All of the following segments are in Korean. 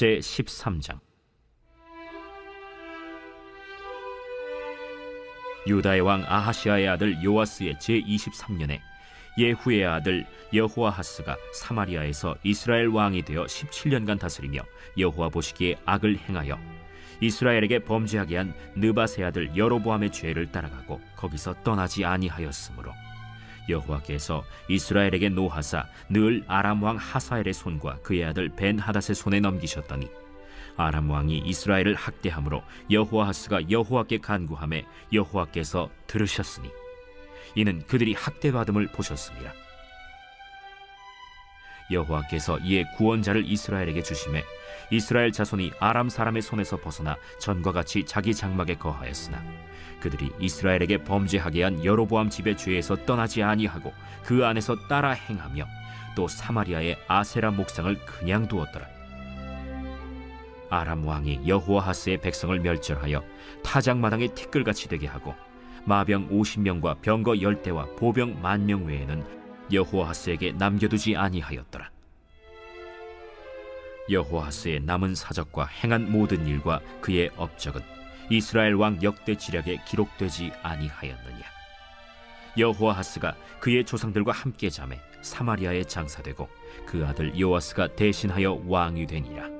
제 13장. 유다의 왕 아하시아의 아들 요아스의 제 23년에 예후의 아들 여호아하스가 사마리아에서 이스라엘 왕이 되어 17년간 다스리며 여호와 보시기에 악을 행하여 이스라엘에게 범죄하게 한 느바세 아들 여로보암의 죄를 따라가고 거기서 떠나지 아니하였으므로 여호와께서 이스라엘에게 노하사 늘 아람 왕 하사엘의 손과 그의 아들 벤 하닷의 손에 넘기셨더니 아람 왕이 이스라엘을 학대함으로 여호아하스가 여호와께 간구함에 여호와께서 들으셨으니 이는 그들이 학대받음을 보셨습니다. 여호와께서 이에 구원자를 이스라엘에게 주심에 이스라엘 자손이 아람 사람의 손에서 벗어나 전과 같이 자기 장막에 거하였으나 그들이 이스라엘에게 범죄하게 한 여로보암 집의 죄에서 떠나지 아니하고 그 안에서 따라 행하며 또 사마리아의 아세라 목상을 그냥 두었더라. 아람 왕이 여호아하스의 백성을 멸절하여 타작마당에 티끌같이 되게 하고 마병 50명과 병거 10대와 보병 만명 외에는 여호아하스에게 남겨두지 아니하였더라. 여호아하스의 남은 사적과 행한 모든 일과 그의 업적은 이스라엘 왕 역대 지략에 기록되지 아니하였느냐. 여호아하스가 그의 조상들과 함께 잠에 사마리아에 장사되고 그 아들 요아스가 대신하여 왕이 되니라.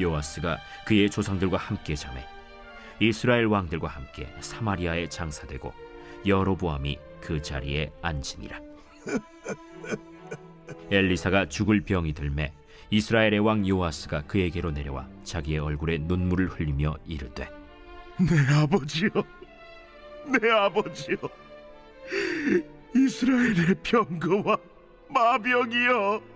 요아스가 그의 조상들과 함께 잠에 이스라엘 왕들과 함께 사마리아에 장사되고 여로보암이 그 자리에 앉으니라. 엘리사가 죽을 병이 들매 이스라엘의 왕 요아스가 그에게로 내려와 자기의 얼굴에 눈물을 흘리며 이르되 내 아버지여, 내 아버지여, 이스라엘의 병거와 마병이여.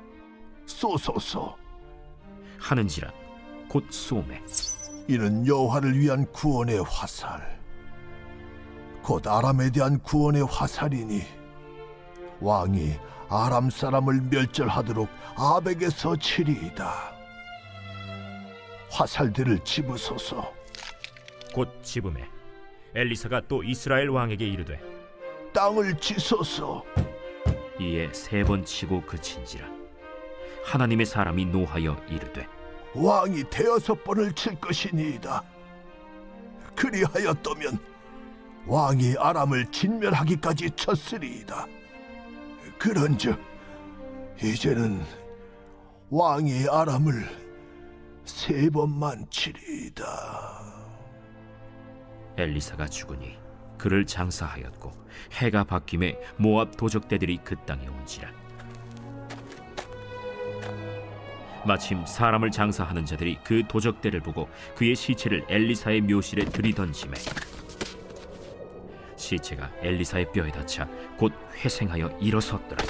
쏘소서. 하는지라 곧 쏘매 이는 여호와를 위한 구원의 화살. 곧 아람에 대한 구원의 화살이니 왕이 아람 사람을 멸절하도록 아벡에서 치리이다. 화살들을 집으소서. 곧 집음에 엘리사가 또 이스라엘 왕에게 이르되 땅을 치소서. 이에 세 번 치고 그친지라 하나님의 사람이 노하여 이르되 왕이 대여섯 번을 칠 것이니이다. 그리하였다면 왕이 아람을 진멸하기까지 쳤으리이다. 그런즉 이제는 왕이 아람을 세 번만 치리이다. 엘리사가 죽으니 그를 장사하였고 해가 바뀜에 모압 도적대들이 그 땅에 온지라 마침 사람을 장사하는 자들이 그 도적대를 보고 그의 시체를 엘리사의 묘실에 들이던지매 시체가 엘리사의 뼈에 닿자 곧 회생하여 일어섰더라.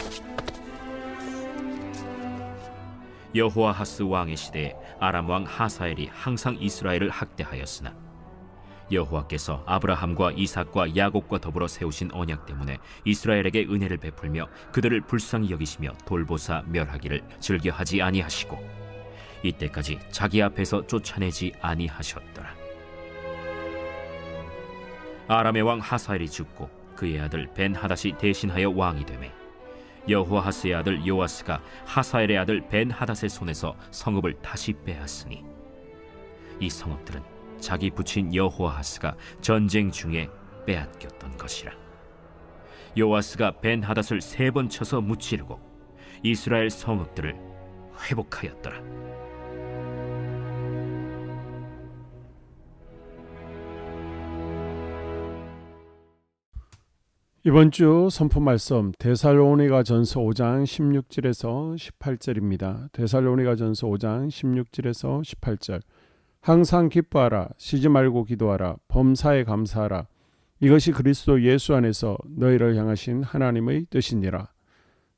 여호아하스 왕의 시대에 아람 왕 하사엘이 항상 이스라엘을 학대하였으나 여호와께서 아브라함과 이삭과 야곱과 더불어 세우신 언약 때문에 이스라엘에게 은혜를 베풀며 그들을 불쌍히 여기시며 돌보사 멸하기를 즐겨하지 아니하시고 이때까지 자기 앞에서 쫓아내지 아니하셨더라. 아람의 왕 하사엘이 죽고 그의 아들 벤 하닷이 대신하여 왕이 되매 여호아하스의 아들 요아스가 하사엘의 아들 벤 하닷의 손에서 성읍을 다시 빼앗으니 이 성읍들은 자기 부친 여호아하스가 전쟁 중에 빼앗겼던 것이라. 요아스가 벤 하닷을 세 번 쳐서 무찌르고 이스라엘 성읍들을 회복하였더라. 이번 주 선포 말씀 데살로니가 전서 5장 16절에서 18절입니다. 데살로니가 전서 5장 16절에서 18절. 항상 기뻐하라 쉬지 말고 기도하라 범사에 감사하라 이것이 그리스도 예수 안에서 너희를 향하신 하나님의 뜻이니라.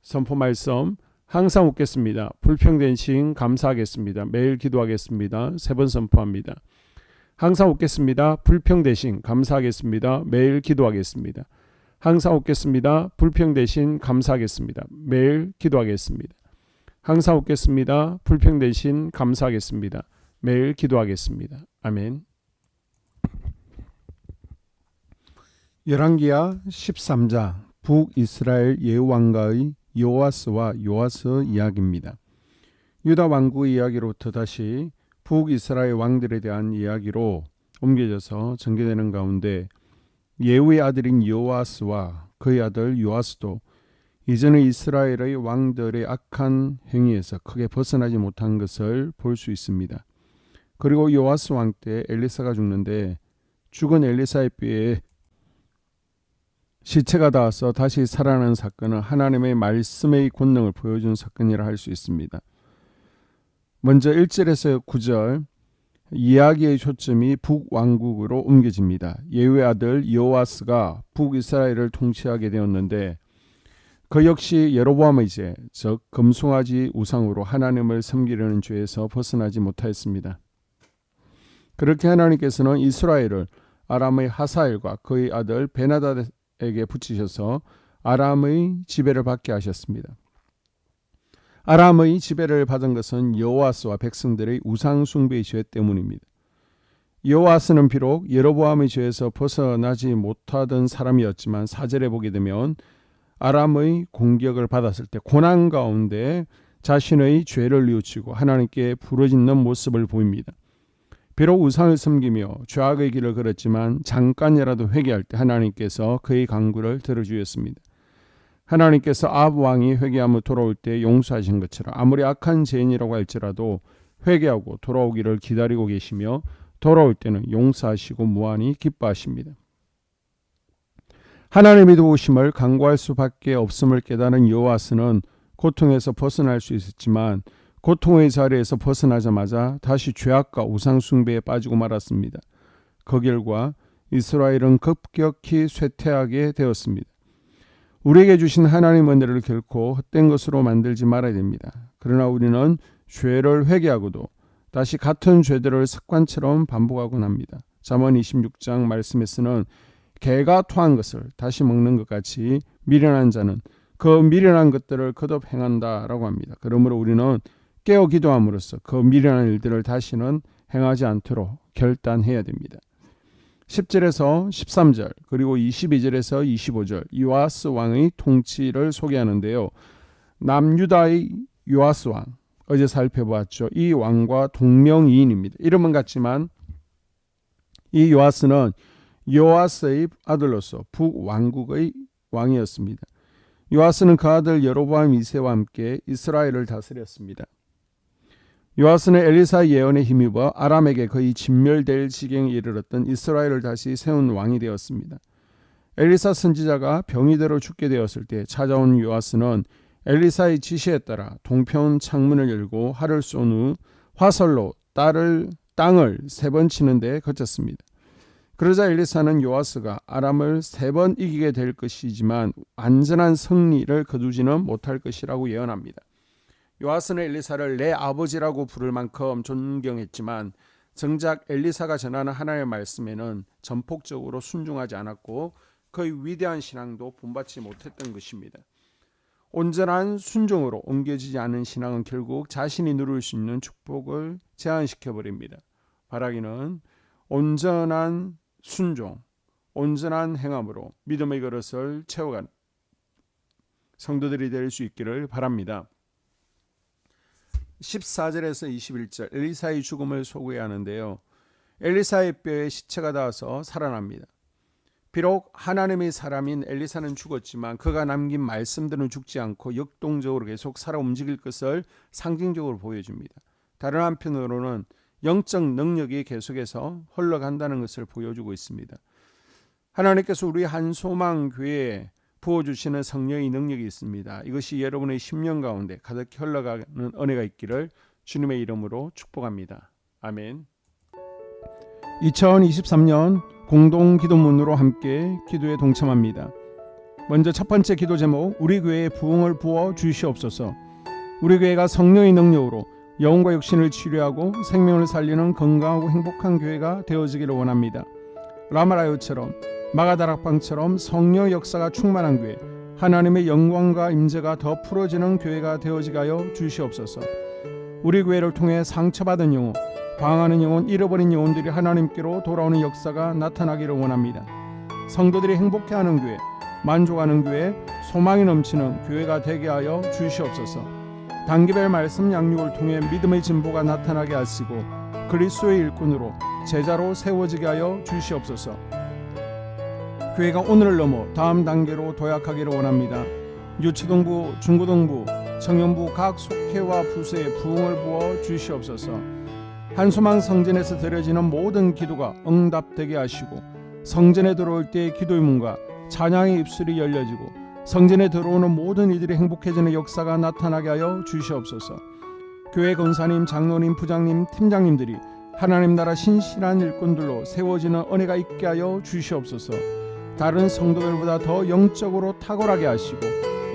선포 말씀 항상 웃겠습니다. 불평된 시인 감사하겠습니다. 매일 기도하겠습니다. 세 번 선포합니다. 항상 웃겠습니다. 불평 대신 감사하겠습니다. 매일 기도하겠습니다. 항상 웃겠습니다. 불평 대신 감사하겠습니다. 매일 기도하겠습니다. 항상 웃겠습니다. 불평 대신 감사하겠습니다. 매일 기도하겠습니다. 아멘. 열왕기야 13장 북이스라엘 예왕가의 요아스와 요아스 이야기입니다. 유다 왕국의 이야기로부터 다시 북이스라엘 왕들에 대한 이야기로 옮겨져서 전개되는 가운데 예후의 아들인 요아스와 그의 아들 요아스도 이전의 이스라엘의 왕들의 악한 행위에서 크게 벗어나지 못한 것을 볼 수 있습니다. 그리고 요아스 왕 때 엘리사가 죽는데 죽은 엘리사의 뼈에 시체가 닿아서 다시 살아나는 사건은 하나님의 말씀의 권능을 보여준 사건이라 할 수 있습니다. 먼저 1절에서 9절 이야기의 초점이 북왕국으로 옮겨집니다. 예후의 아들 여호아스가 북이스라엘을 통치하게 되었는데 그 역시 여로보암의 죄, 즉 금송아지 우상으로 하나님을 섬기려는 죄에서 벗어나지 못하였습니다. 그렇게 하나님께서는 이스라엘을 아람의 하사엘과 그의 아들 베나다에게 붙이셔서 아람의 지배를 받게 하셨습니다. 아람의 지배를 받은 것은 여호와스와 백성들의 우상 숭배의 죄 때문입니다. 여호와스는 비록 예로보암의 죄에서 벗어나지 못하던 사람이었지만 사절에 보게 되면 아람의 공격을 받았을 때 고난 가운데 자신의 죄를 뉘우치고 하나님께 부르짖는 모습을 보입니다. 비록 우상을 섬기며 죄악의 길을 걸었지만 잠깐이라도 회개할 때 하나님께서 그의 간구를 들어주셨습니다. 하나님께서 아합 왕이 회개하며 돌아올 때 용서하신 것처럼 아무리 악한 죄인이라고 할지라도 회개하고 돌아오기를 기다리고 계시며 돌아올 때는 용서하시고 무한히 기뻐하십니다. 하나님의 도우심을 간구할 수밖에 없음을 깨달은 여호와스는 고통에서 벗어날 수 있었지만 고통의 자리에서 벗어나자마자 다시 죄악과 우상 숭배에 빠지고 말았습니다. 그 결과 이스라엘은 급격히 쇠퇴하게 되었습니다. 우리에게 주신 하나님 은혜를 결코 헛된 것으로 만들지 말아야 됩니다. 그러나 우리는 죄를 회개하고도 다시 같은 죄들을 습관처럼 반복하곤 합니다. 잠언 26장 말씀에서는 개가 토한 것을 다시 먹는 것 같이 미련한 자는 그 미련한 것들을 거듭 행한다라고 합니다. 그러므로 우리는 깨어 기도함으로써 그 미련한 일들을 다시는 행하지 않도록 결단해야 됩니다. 10절에서 13절 그리고 22절에서 25절 요아스 왕의 통치를 소개하는데요. 남유다의 요아스 왕 어제 살펴보았죠. 이 왕과 동명이인입니다. 이름은 같지만 이 요아스는 요아스의 아들로서 북왕국의 왕이었습니다. 요아스는 그 아들 여로보암 2세와 함께 이스라엘을 다스렸습니다. 요아스는 엘리사 예언에 힘입어 아람에게 거의 진멸될 지경에 이르렀던 이스라엘을 다시 세운 왕이 되었습니다. 엘리사 선지자가 병이대로 죽게 되었을 때 찾아온 요아스는 엘리사의 지시에 따라 동편 창문을 열고 활을 쏜 후 화살로 딸을 땅을 세 번 치는 데 거쳤습니다. 그러자 엘리사는 요아스가 아람을 세 번 이기게 될 것이지만 완전한 승리를 거두지는 못할 것이라고 예언합니다. 요아스는 엘리사를 내 아버지라고 부를 만큼 존경했지만 정작 엘리사가 전하는 하나님의 말씀에는 전폭적으로 순종하지 않았고 그의 위대한 신앙도 본받지 못했던 것입니다. 온전한 순종으로 옮겨지지 않은 신앙은 결국 자신이 누릴 수 있는 축복을 제한시켜 버립니다. 바라기는 온전한 순종, 온전한 행함으로 믿음의 그릇을 채워가는 성도들이 될 수 있기를 바랍니다. 14절에서 21절 엘리사의 죽음을 소개하는데요. 엘리사의 뼈에 시체가 닿아서 살아납니다. 비록 하나님의 사람인 엘리사는 죽었지만 그가 남긴 말씀들은 죽지 않고 역동적으로 계속 살아 움직일 것을 상징적으로 보여줍니다. 다른 한편으로는 영적 능력이 계속해서 흘러간다는 것을 보여주고 있습니다. 하나님께서 우리 한소망 교회에 부어주시는 성령의 능력이 있습니다. 이것이 여러분의 10년 가운데 가득히 흘러가는 은혜가 있기를 주님의 이름으로 축복합니다. 아멘. 2023년 공동 기도문으로 함께 기도에 동참합니다. 먼저 첫 번째 기도 제목 우리 교회에 부흥을 부어 주시옵소서. 우리 교회가 성령의 능력으로 영혼과 육신을 치료하고 생명을 살리는 건강하고 행복한 교회가 되어지기를 원합니다. 라마라요처럼 마가다락방처럼 성령 역사가 충만한 교회, 하나님의 영광과 임재가 더 풀어지는 교회가 되어지게 하여 주시옵소서. 우리 교회를 통해 상처받은 영혼, 방황하는 영혼, 잃어버린 영혼들이 하나님께로 돌아오는 역사가 나타나기를 원합니다. 성도들이 행복해하는 교회, 만족하는 교회, 소망이 넘치는 교회가 되게 하여 주시옵소서. 단기별 말씀 양육을 통해 믿음의 진보가 나타나게 하시고 그리스도의 일꾼으로 제자로 세워지게 하여 주시옵소서. 교회가 오늘을 넘어 다음 단계로 도약하기를 원합니다. 유치동부, 중고등부, 청년부 각 속회와 부서에 부흥을 부어 주시옵소서. 한소망 성전에서 드려지는 모든 기도가 응답되게 하시고 성전에 들어올 때의 기도의 문과 찬양의 입술이 열려지고 성전에 들어오는 모든 이들이 행복해지는 역사가 나타나게 하여 주시옵소서. 교회 권사님, 장로님, 부장님, 팀장님들이 하나님 나라 신실한 일꾼들로 세워지는 은혜가 있게 하여 주시옵소서. 다른 성도들보다 더 영적으로 탁월하게 하시고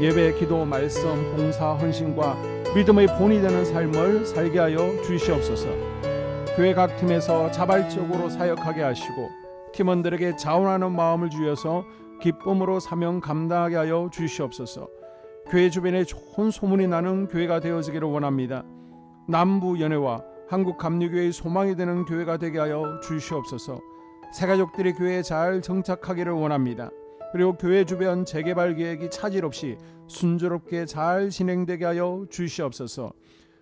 예배, 기도, 말씀, 봉사, 헌신과 믿음의 본이 되는 삶을 살게 하여 주시옵소서. 교회 각 팀에서 자발적으로 사역하게 하시고 팀원들에게 자원하는 마음을 주셔서 기쁨으로 사명 감당하게 하여 주시옵소서. 교회 주변에 좋은 소문이 나는 교회가 되어지기를 원합니다. 남부 연회와 한국 감리교회의 소망이 되는 교회가 되게 하여 주시옵소서. 새 가족들이 교회에 잘 정착하기를 원합니다. 그리고 교회 주변 재개발 계획이 차질 없이 순조롭게 잘 진행되게 하여 주시옵소서.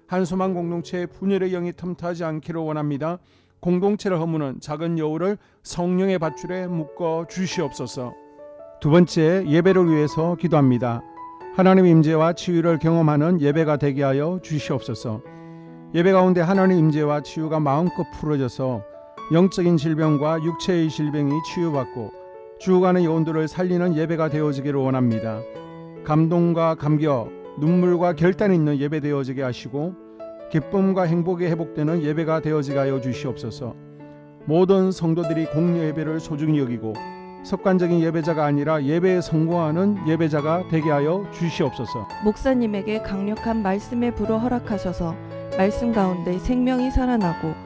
한소망 공동체의 분열의 영이 틈타지 않기를 원합니다. 공동체를 허무는 작은 여우를 성령의 밧줄에 묶어 주시옵소서. 두 번째 예배를 위해서 기도합니다. 하나님 임재와 치유를 경험하는 예배가 되게 하여 주시옵소서. 예배 가운데 하나님 임재와 치유가 마음껏 풀어져서 영적인 질병과 육체의 질병이 치유받고 죽어가는 영혼들을 살리는 예배가 되어지기를 원합니다. 감동과 감격, 눈물과 결단이 있는 예배 되어지게 하시고 기쁨과 행복이 회복되는 예배가 되어지게 하여 주시옵소서. 모든 성도들이 공여 예배를 소중히 여기고 습관적인 예배자가 아니라 예배에 성공하는 예배자가 되게 하여 주시옵소서. 목사님에게 강력한 말씀의 불을 허락하셔서 말씀 가운데 생명이 살아나고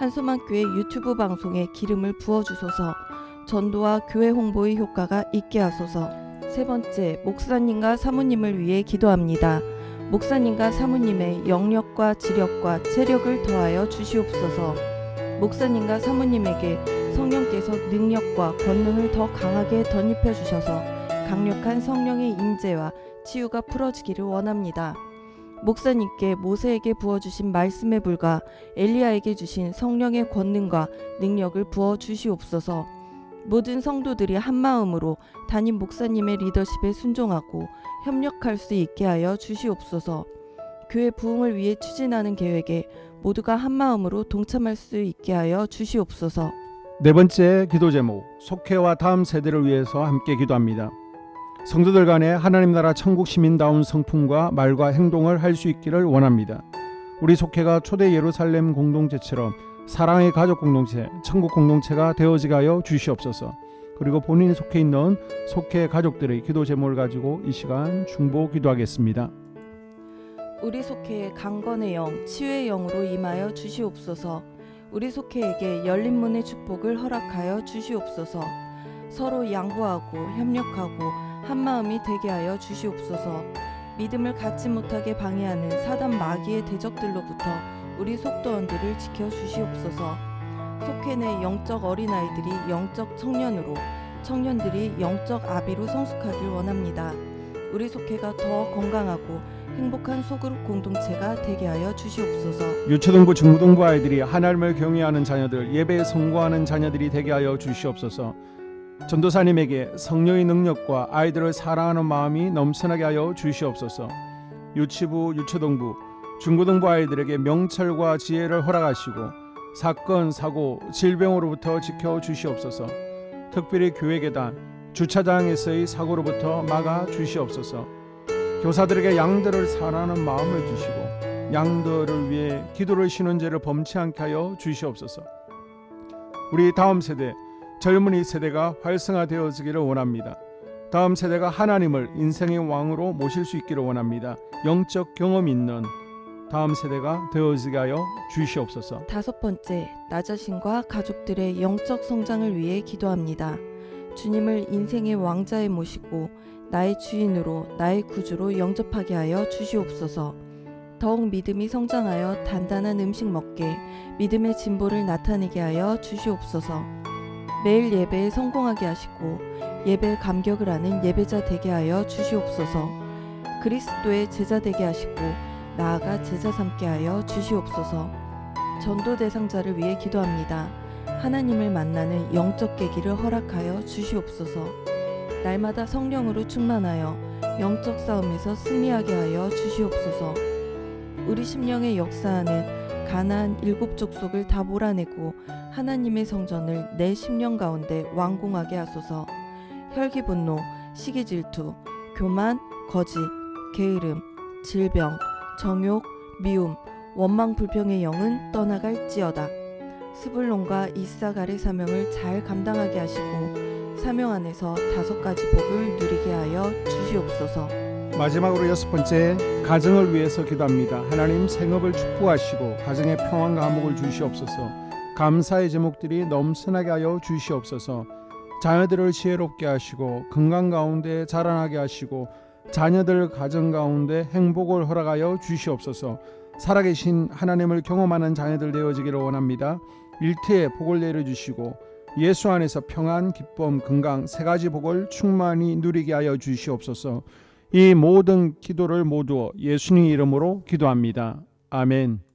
한소망교회 유튜브 방송에 기름을 부어 주소서. 전도와 교회 홍보의 효과가 있게 하소서. 세 번째, 목사님과 사모님을 위해 기도합니다. 목사님과 사모님의 영력과 지력과 체력을 더하여 주시옵소서. 목사님과 사모님에게 성령께서 능력과 권능을 더 강하게 덧입혀 주셔서 강력한 성령의 임재와 치유가 풀어지기를 원합니다. 목사님께 모세에게 부어주신 말씀의 불과 엘리야에게 주신 성령의 권능과 능력을 부어 주시옵소서. 모든 성도들이 한 마음으로 담임 목사님의 리더십에 순종하고 협력할 수 있게 하여 주시옵소서. 교회 부흥을 위해 추진하는 계획에 모두가 한 마음으로 동참할 수 있게 하여 주시옵소서. 네 번째 기도 제목 속회와 다음 세대를 위해서 함께 기도합니다. 성도들 간에 하나님 나라 천국 시민다운 성품과 말과 행동을 할 수 있기를 원합니다. 우리 속회가 초대 예루살렘 공동체처럼 사랑의 가족 공동체, 천국 공동체가 되어지게 하여 주시옵소서. 그리고 본인이 속해 있는 속회 가족들의 기도 제목을 가지고 이 시간 중보 기도하겠습니다. 우리 속회에 강건의 영, 치유의 영으로 임하여 주시옵소서. 우리 속회에게 열린 문의 축복을 허락하여 주시옵소서. 서로 양보하고 협력하고 한 마음이 되게 하여 주시옵소서. 믿음을 갖지 못하게 방해하는 사단 마귀의 대적들로부터 우리 속도원들을 지켜 주시옵소서. 속해 내 영적 어린아이들이 영적 청년으로 청년들이 영적 아비로 성숙하길 원합니다. 우리 속해가 더 건강하고 행복한 소그룹 공동체가 되게 하여 주시옵소서. 유초등부 중고등부 아이들이 하나님을 경외하는 자녀들 예배에 성공하는 자녀들이 되게 하여 주시옵소서. 전도사님에게 성령의 능력과 아이들을 사랑하는 마음이 넘쳐나게 하여 주시옵소서. 유치부, 유초등부, 중고등부 아이들에게 명철과 지혜를 허락하시고 사건, 사고, 질병으로부터 지켜 주시옵소서. 특별히 교회 계단, 주차장에서의 사고로부터 막아 주시옵소서. 교사들에게 양들을 사랑하는 마음을 주시고 양들을 위해 기도를 쉬는 죄를 범치 않게 하여 주시옵소서. 우리 다음 세대 젊은이 세대가 활성화되어지기를 원합니다. 다음 세대가 하나님을 인생의 왕으로 모실 수 있기를 원합니다. 영적 경험 있는 다음 세대가 되어지게 하여 주시옵소서. 다섯 번째, 나 자신과 가족들의 영적 성장을 위해 기도합니다. 주님을 인생의 왕자에 모시고 나의 주인으로 나의 구주로 영접하게 하여 주시옵소서. 더욱 믿음이 성장하여 단단한 음식 먹게 믿음의 진보를 나타내게 하여 주시옵소서. 매일 예배에 성공하게 하시고 예배에 감격을 하는 예배자 되게 하여 주시옵소서. 그리스도의 제자 되게 하시고 나아가 제자 삼게 하여 주시옵소서. 전도 대상자를 위해 기도합니다. 하나님을 만나는 영적 계기를 허락하여 주시옵소서. 날마다 성령으로 충만하여 영적 싸움에서 승리하게 하여 주시옵소서. 우리 심령에 역사하는 가나안 일곱 족속을 다 몰아내고 하나님의 성전을 내 심령 가운데 완공하게 하소서. 혈기 분노, 시기 질투, 교만, 거짓, 게으름, 질병, 정욕, 미움, 원망 불평의 영은 떠나갈지어다. 스불론과 이사갈의 사명을 잘 감당하게 하시고 사명 안에서 다섯 가지 복을 누리게 하여 주시옵소서. 마지막으로 여섯 번째 가정을 위해서 기도합니다. 하나님 생업을 축복하시고 가정에 평안과 화목을 주시옵소서. 감사의 제목들이 넘쳐나게 하여 주시옵소서. 자녀들을 지혜롭게 하시고 건강 가운데 자라나게 하시고 자녀들 가정 가운데 행복을 허락하여 주시옵소서. 살아계신 하나님을 경험하는 자녀들 되어지기를 원합니다. 일태에 복을 내려 주시고 예수 안에서 평안, 기쁨, 건강 세 가지 복을 충만히 누리게 하여 주시옵소서. 이 모든 기도를 모두 예수님 이름으로 기도합니다. 아멘.